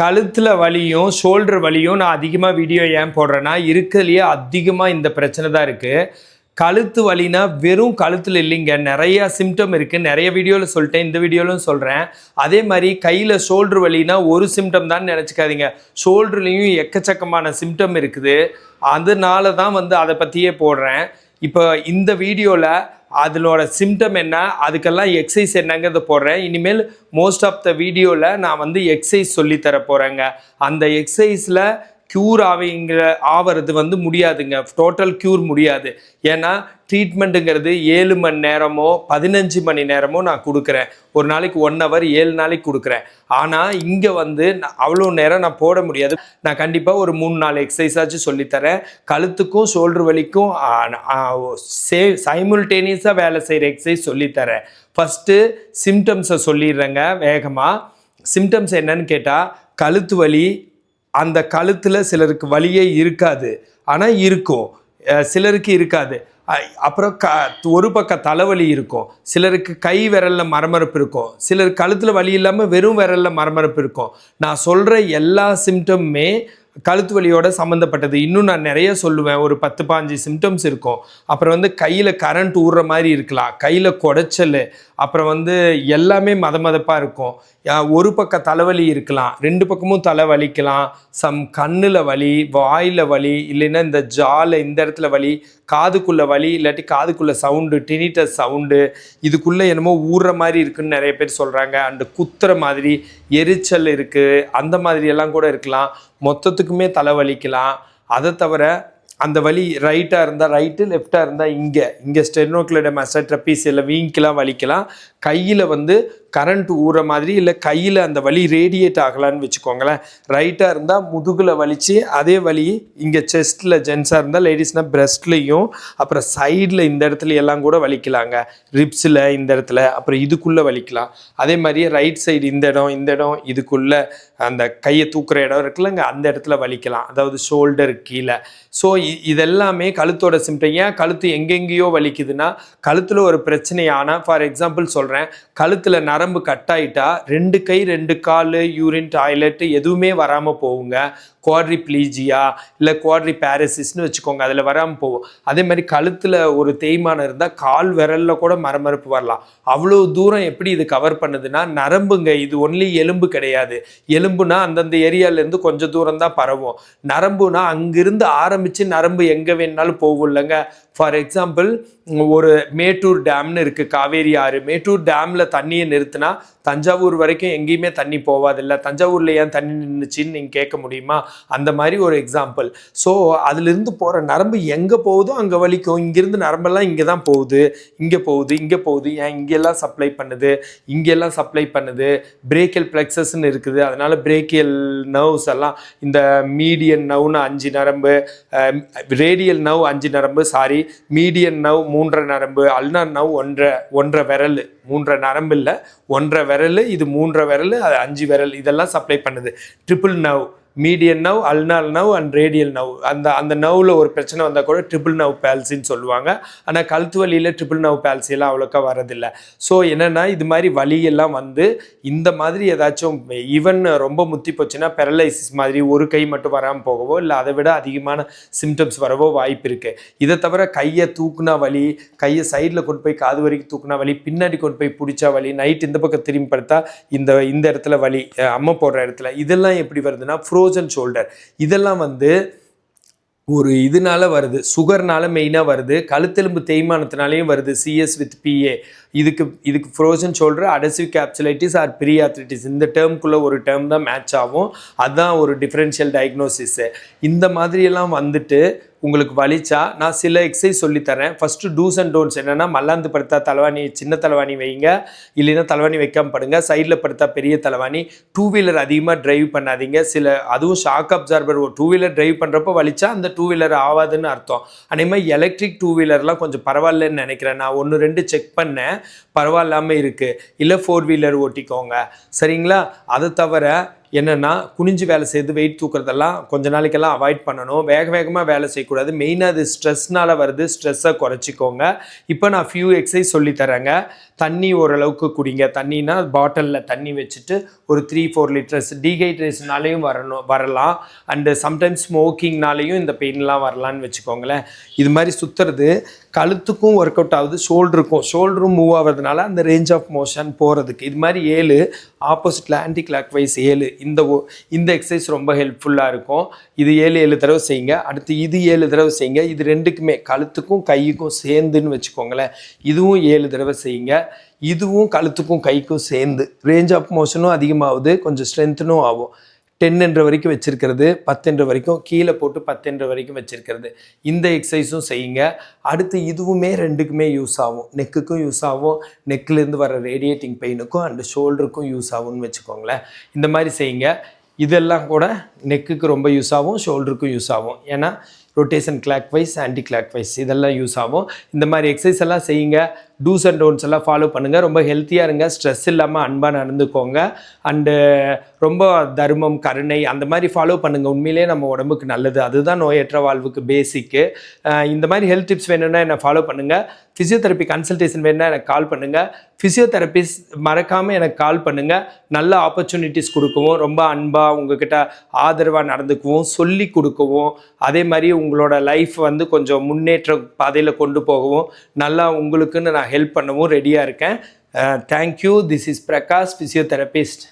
கழுத்தில் வலியும் ஷோல்டர் வலியும் நான் அதிகமாக வீடியோ ஏன் போடுறேன்னா இருக்கிறதுலையே அதிகமாக இந்த பிரச்சனை தான் இருக்குது கழுத்து வலினா வெறும் கழுத்தில் இல்லைங்க. நிறையா சிம்டம் இருக்குது நிறைய வீடியோவில் சொல்லிட்டேன். இந்த வீடியோவிலும் சொல்கிறேன் அதே மாதிரி கையில் ஷோல்டர் வலினா ஒரு சிம்டம் தான் நினச்சிக்காதீங்க. ஷோல்டர்லேயும் எக்கச்சக்கமான சிம்டம் இருக்குது. அதனால தான் வந்து அதை பற்றியே போடுறேன். இப்போ இந்த வீடியோவில் அதனோட சிம்டம் என்ன? அதுக்கெல்லாம் எக்ஸசைஸ் என்னங்கிறத போடுறேன். இனிமேல் மோஸ்ட் ஆஃப் த வீடியோவில் நான் வந்து எக்ஸசைஸ் சொல்லித்தர போகிறேங்க அந்த எக்ஸசைஸில் க்யூர் ஆவிங்கிற ஆவறது வந்து முடியாதுங்க. டோட்டல் க்யூர் முடியாது. ஏன்னா ட்ரீட்மெண்ட்டுங்கிறது ஏழு மணி நேரமோ பதினஞ்சு மணி நேரமோ நான் கொடுக்குறேன். ஒரு நாளைக்கு ஒன் ஹவர் ஏழு நாளைக்கு கொடுக்குறேன். ஆனால் இங்கே வந்து நான் அவ்வளோ நேரம் நான் போட முடியாது. நான் கண்டிப்பாக ஒரு மூணு நாலு எக்ஸசைஸாச்சும் சொல்லித்தரேன் கழுத்துக்கும் ஷோல்டர் வலிக்கும் சே சைமுல்டேனியஸாக வேலை செய்கிற எக்ஸசைஸ் சொல்லித்தரேன் ஃபஸ்ட்டு சிம்டம்ஸை சொல்லிடுறேங்க வேகமாக சிம்டம்ஸ் என்னன்னு கேட்டால் கழுத்து வலி அந்த கழுத்தில் சிலருக்கு வலியே இருக்காது. ஆனால் இருக்கும். சிலருக்கு இருக்காது. அப்புறம் க ஒரு பக்கம் தலைவலி இருக்கும். சிலருக்கு கை விரலில் மரமரப்பு இருக்கும். சிலர் கழுத்தில் வலி இல்லாமல் வெறும் விரலில் மரமரப்பு இருக்கும். நான் சொல்கிற எல்லா சிம்டமுமே கழுத்து வலியோட சம்மந்தப்பட்டது இன்னும் நான் நிறைய சொல்லுவேன். ஒரு பத்து பாஞ்சு சிம்டம்ஸ் இருக்கும். அப்புறம் வந்து கையில் கரண்ட் ஊடுற மாதிரி இருக்கலாம். கையில் குடைச்சல். அப்புறம் வந்து எல்லாமே மத மதப்பாக இருக்கும். ஒரு பக்கம் தலைவலி இருக்கலாம். ரெண்டு பக்கமும் தலை வலிக்கலாம். சம் கண்ணில் வலி வாயில் வலி இல்லைன்னா இந்த ஜால இந்த இடத்துல வலி காதுக்குள்ளே வலி இல்லாட்டி காதுக்குள்ளே சவுண்டு டினிட்டஸ் சவுண்டு இதுக்குள்ளே என்னமோ ஊறுற மாதிரி இருக்குன்னு நிறைய பேர் சொல்கிறாங்க அண்டு குத்துற மாதிரி எரிச்சல் இருக்குது அந்த மாதிரி எல்லாம் கூட இருக்கலாம். மொத்தத்துக்கு தலை வலிக்கலாம் அதை தவிர அந்த வலி ரைட்டாக இருந்தால் ரைட்டு லெஃப்டாக இருந்தால் இங்கே. இங்கே ஸ்டெர்னோக்ளிடம் அசட்ரப்பீஸ் இல்லை வீங்கிலாம் வலிக்கலாம். கையில் வந்து கரண்ட் ஊற மாதிரி இல்லை கையில் அந்த வலி ரேடியேட் ஆகலான்னு வச்சுக்கோங்களேன். ரைட்டாக இருந்தால் முதுகில் வலிச்சு அதே வலி இங்கே செஸ்ட்டில் ஜென்ஸாக இருந்தால் லேடிஸ்னால் பிரஸ்ட்லேயும் அப்புறம் சைடில் இந்த இடத்துல எல்லாம் கூட வலிக்கலாங்க. ரிப்ஸில் இந்த இடத்துல அப்புறம் இதுக்குள்ளே வலிக்கலாம். அதே மாதிரி ரைட் சைடு இந்த இடம் இந்த இடம் இதுக்குள்ளே அந்த கையை தூக்குற இடம் இருக்குல்லங்க அந்த இடத்துல வலிக்கலாம். அதாவது ஷோல்டர் கீழே. ஸோ இதெல்லாமே கழுத்தோட சிம்டம் ஏன் கழுத்து எங்கெங்கேயோ வலிக்குதுன்னா கழுத்தில் ஒரு பிரச்சனையான ஃபார் எக்ஸாம்பிள் சொல்கிறேன் கழுத்தில் நரம்பு கட் ஆயிட்டா ரெண்டு கை ரெண்டு கால் யூரின் டாய்லெட் எதுவுமே வராமல் போகுங்க. குவாட்ரிப்ளீஜியா இல்லை குவாட்ரி பேரசிஸ்னு வச்சுக்கோங்க அதில் வராமல் போவோம் அதே மாதிரி கழுத்தில் ஒரு தேய்மானம் இருந்தால் கால் விரலில் கூட மரமரப்பு வரலாம். அவ்வளோ தூரம் எப்படி இது கவர் பண்ணுதுன்னா நரம்புங்க இது ஒன்லி எலும்பு கிடையாது. எலும்புனா அந்தந்த ஏரியாவிலேருந்து கொஞ்சம் தூரம் தான் பரவும். நரம்புனா அங்கிருந்து ஆரம்பித்து நரம்பு எங்கே வேணாலும் போகும் இல்லைங்க. ஃபார் எக்ஸாம்பிள் ஒரு மேட்டூர் டேம்னு இருக்குது காவேரி ஆறு. மேட்டூர் டேமில் தண்ணியை நிறுத்தினா தஞ்சாவூர் வரைக்கும் எங்கேயுமே தண்ணி போவாதில்ல. தஞ்சாவூரில் ஏன் தண்ணி நின்றுச்சின்னு நீங்கள் கேட்க முடியுமா? அந்த மாதிரி ஒரு எக்ஸாம்பிள் ஸோ அதுலேருந்து போகிற நரம்பு எங்கே போகுதோ அங்கே வலிக்கும். இங்கேருந்து நரம்பெல்லாம் இங்கே தான் போகுது. இங்கே போகுது இங்கே போகுது. ஏன் இங்கெல்லாம் சப்ளை பண்ணுது? இங்கெல்லாம் சப்ளை பண்ணுது. பிரேக்கியல் பிளெக்சஸ்ன்னு இருக்குது. அதனால் பிரேக்கியல் நர்வ்ஸ் எல்லாம் இந்த மீடியன் நவ்னு அஞ்சு நரம்பு ரேடியல் நவ் அஞ்சு நரம்பு சாரி மீடியன் நவ் மூன்றரை நரம்பு அல்னா நவ் ஒன்றரை ஒன்றரை விரல். மூன்றரை நரம்பு இல்லை ஒன்றரை விரல் இது மூன்றரை விரல் அது அஞ்சு விரல் இதெல்லாம் சப்ளை பண்ணுது. Triple nerve median nerve ulnar nerve and radial nerve. அந்த அந்த நவ்வில் ஒரு பிரச்சனை வந்தால் கூட ட்ரிபிள் நவ் பேல்சின்னு சொல்லுவாங்க. ஆனால் கழுத்து வலியில் ட்ரிபிள் நவ் பேல்சியெல்லாம் அவ்வளோக்கா வரதில்லை ஸோ என்னென்னா இது மாதிரி வலியெல்லாம் வந்து இந்த மாதிரி ஏதாச்சும் ஈவன் ரொம்ப முத்தி போச்சுன்னா பெரலைசிஸ் மாதிரி ஒரு கை மட்டும் வராமல் போகவோ இல்லை அதை விட அதிகமான சிம்டம்ஸ் வரவோ வாய்ப்பு இருக்குது இதை தவிர கையை தூக்குனா வலி கையை சைடில் கொண்டு போய் காது வரைக்கும் தூக்குனா வலி பின்னாடி கொண்டு போய் பிடிச்சா வலி நைட் இந்த பக்கம் திரும்பி படுத்தா இந்த இந்த இடத்துல வலி அம்மை போடுற இடத்துல. இதெல்லாம் எப்படி வருதுன்னா ஃப்ரோசன் ஷோல்டர் இதெல்லாம் வந்து ஒரு இதனால வருது. சுகர்னால மெயினாக வருது. கழுத்தெலும்பு தேய்மானத்தினாலேயும் வருது. சிஎஸ் வித் பிஏ இதுக்கு இதுக்கு frozen shoulder adhesive capsulitis or periarthritis இந்த டேர்ம்குள்ளே ஒரு டேர்ம் தான் மேட்ச் ஆகும். அதுதான் ஒரு டிஃப்ரென்ஷியல் டயக்னோசிஸ்ஸு இந்த மாதிரியெல்லாம் வந்துட்டு உங்களுக்கு வலிச்சா நான் சில எக்ஸசைஸ் சொல்லித்தரேன் ஃபஸ்ட்டு டூஸ் அண்ட் டோன்ட்ஸ் என்னென்னா மல்லாந்து படுத்தா தலைவாணி சின்ன தலைவாணி வைங்க. இல்லைன்னா தலைவாணி வைக்காமல் படுங்க. சைடில் படுத்தா பெரிய தலைவாணி. டூ வீலர் அதிகமாக டிரைவ் பண்ணாதீங்க. சில அதுவும் shock absorber two wheeler drive பண்ணுறப்போ வலிச்சா அந்த டூ வீலர் ஆகாதுன்னு அர்த்தம். அதே மாதிரி எலக்ட்ரிக் டூ வீலர்லாம் கொஞ்சம் பரவாயில்லன்னு நினைக்கிறேன். நான் ஒன்று ரெண்டு செக் பண்ணேன். பரவாயில்லாமல் இருக்குது இல்லை ஃபோர் வீலர் ஓட்டிக்கோங்க. சரிங்களா? அதை தவிர என்னென்னா குனிஞ்சு வேலை செய்து வெயிட் தூக்குறதெல்லாம் கொஞ்ச நாளைக்கெல்லாம் அவாய்ட் பண்ணணும். வேக வேகமாக வேலை செய்யக்கூடாது. மெயினாக அது ஸ்ட்ரெஸ்னால் வருது. ஸ்ட்ரெஸ்ஸை குறைச்சிக்கோங்க. இப்போ நான் ஃபியூ எக்ஸசைஸ் சொல்லித்தரேங்க. தண்ணி ஓரளவுக்கு குடிங்க. தண்ணினா பாட்டிலில் தண்ணி வச்சுட்டு ஒரு த்ரீ ஃபோர் லிட்டர்ஸ் டீஹைட்ரேஷனாலையும் வரணும் வரலாம். அண்டு சம்டைம்ஸ் ஸ்மோக்கிங்னாலேயும் இந்த பெயின்லாம் வரலான்னு வச்சுக்கோங்களேன். இது மாதிரி சுற்றுறது கழுத்துக்கும் ஒர்க் அவுட் ஆகுது ஷோல்டருக்கும் ஷோல்டரும் மூவ் ஆகிறதுனால அந்த ரேஞ்ச் ஆஃப் மோஷன் போகிறதுக்கு இது மாதிரி ஏழு ஆப்போசிட்டில் ஆன்டி கிளாக் வைஸ் ஏழு. இந்த இந்த எக்ஸசைஸ் ரொம்ப ஹெல்ப்ஃபுல்லாக இருக்கும். இது ஏழு ஏழு தடவை செய்யுங்க. அடுத்து இது ஏழு தடவை செய்யுங்க. இது ரெண்டுக்குமே கழுத்துக்கும் கைக்கும் சேர்ந்துன்னு வச்சுக்கோங்களேன். இதுவும் ஏழு தடவை செய்யுங்க. இதுவும் கழுத்துக்கும் கைக்கும் சேர்ந்து ரேஞ்ச் ஆஃப் மோஷனும் அதிகமாகுது. கொஞ்சம் ஸ்ட்ரென்த்தனும் ஆகும். டென்ன்ற வரைக்கும் வச்சிருக்கிறது பத்துன்ற வரைக்கும் கீழே போட்டு பத்துன்ற வரைக்கும் வச்சிருக்கிறது. இந்த எக்ஸசைஸும் செய்யுங்க. அடுத்து இதுவுமே ரெண்டுக்குமே யூஸ் ஆகும். நெக்குக்கும் யூஸ் ஆகும். நெக்கிலேருந்து வர ரேடியேட்டிங் பெயினுக்கும் அண்டு ஷோல்டருக்கும் யூஸ் ஆகும்னு வச்சுக்கோங்களேன். இந்த மாதிரி செய்யுங்க. இதெல்லாம் கூட நெக்குக்கு ரொம்ப யூஸ் ஆகும் ஷோல்டருக்கும் யூஸ் ஆகும். ஏன்னா rotation clockwise anticlockwise இதெல்லாம் யூஸ் ஆகும். இந்த மாதிரி எக்ஸசைஸ் எல்லாம் செய்யுங்க. டூஸ் அண்ட் டோன்ஸ் எல்லாம் ஃபாலோ பண்ணுங்கள் ரொம்ப ஹெல்த்தியாக இருங்க. ஸ்ட்ரெஸ் இல்லாமல் அன்பாக நடந்துக்கோங்க. அண்டு ரொம்ப தர்மம் கருணை அந்த மாதிரி ஃபாலோ பண்ணுங்கள் உண்மையிலேயே நம்ம உடம்புக்கு நல்லது. அதுதான் நோயற்ற வாழ்வுக்கு பேசிக்கு இந்த மாதிரி ஹெல்த் டிப்ஸ் வேணும்னா என்னை ஃபாலோ பண்ணுங்கள் ஃபிசியோதெரப்பி கன்சல்டேஷன் வேணும்னா எனக்கு கால் பண்ணுங்கள் ஃபிசியோதெரபிஸ்ட் மறக்காமல் எனக்கு கால் பண்ணுங்கள் நல்ல ஆப்பர்ச்சுனிட்டிஸ் கொடுக்கவும் ரொம்ப அன்பாக உங்ககிட்ட ஆதரவாக நடந்துக்குவோம் சொல்லி கொடுக்கவும் அதே மாதிரி உங்களோட லைஃப் வந்து கொஞ்சம் முன்னேற்ற பாதையில் கொண்டு போகவும் நல்லா உங்களுக்குன்னு நான் நான் ஹெல்ப் பண்ணவும் ரெடியாக இருக்கேன். Thank you this is Prakash physiotherapist